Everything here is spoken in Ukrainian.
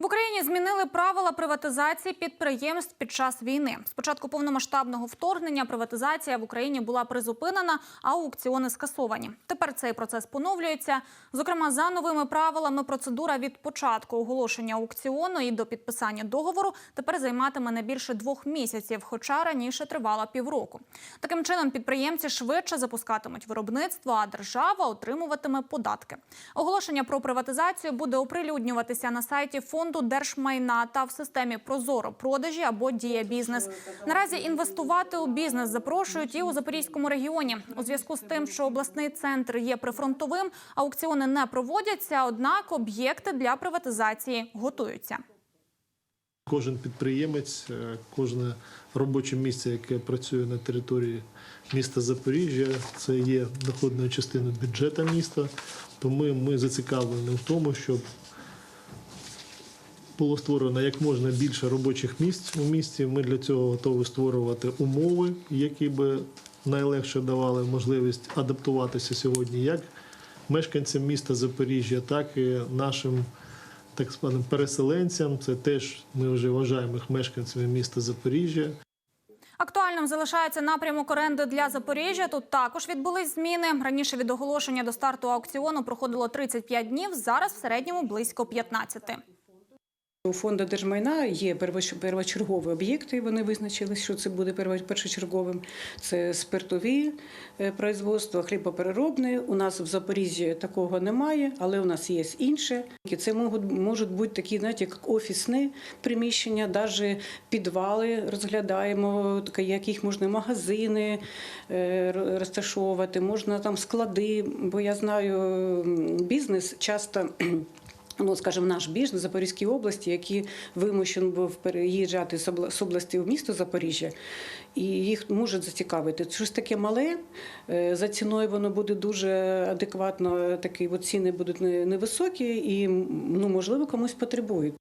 В Україні змінили правила приватизації підприємств під час війни. Спочатку повномасштабного вторгнення приватизація в Україні була призупинена, а аукціони скасовані. Тепер цей процес поновлюється. Зокрема, за новими правилами процедура від початку оголошення аукціону і до підписання договору тепер займатиме не більше двох місяців, хоча раніше тривала півроку. Таким чином підприємці швидше запускатимуть виробництво, а держава отримуватиме податки. Оголошення про приватизацію буде оприлюднюватися на сайті фонду держмайна та в системі Прозоро продажі або Дія бізнес. Наразі інвестувати у бізнес запрошують і у Запорізькому регіоні. У зв'язку з тим, що обласний центр є прифронтовим, аукціони не проводяться однак об'єкти для приватизації готуються. Кожен підприємець, е, кожне робоче місце, яке працює на території міста Запоріжжя, це є доходною частиною бюджету міста. Тому ми зацікавлені в тому, щоб було створено як можна більше робочих місць у місті. Ми для цього готові створювати умови, які би найлегше давали можливість адаптуватися сьогодні як мешканцям міста Запоріжжя, так і нашим так званим переселенцям. Це теж ми вже вважаємо їх мешканцями міста Запоріжжя. Актуальним залишається напрямок оренди для Запоріжжя. Тут також відбулись зміни. Раніше від оголошення до старту аукціону проходило 35 днів. Зараз в середньому близько 15. У фонду держмайна є первочергові об'єкти. Вони визначили, що це буде першочерговим. Це спиртові е, производства, хлібопереробне. У нас в Запоріжжі такого немає, але у нас є інше. Це можуть, можуть бути такі, знаєте, як офісні приміщення, навіть підвали розглядаємо, яких можна магазини е, розташовувати, можна там склади. Бо я знаю, бізнес часто. Ну, скажімо, наш біж на Запорізькій області, який вимушений був переїжджати з області в місто Запоріжжя, і їх можуть зацікавити. Щось таке мале, е, за ціною воно буде дуже адекватно, такі от ціни будуть не- невисокі і, ну, можливо, комусь потребують.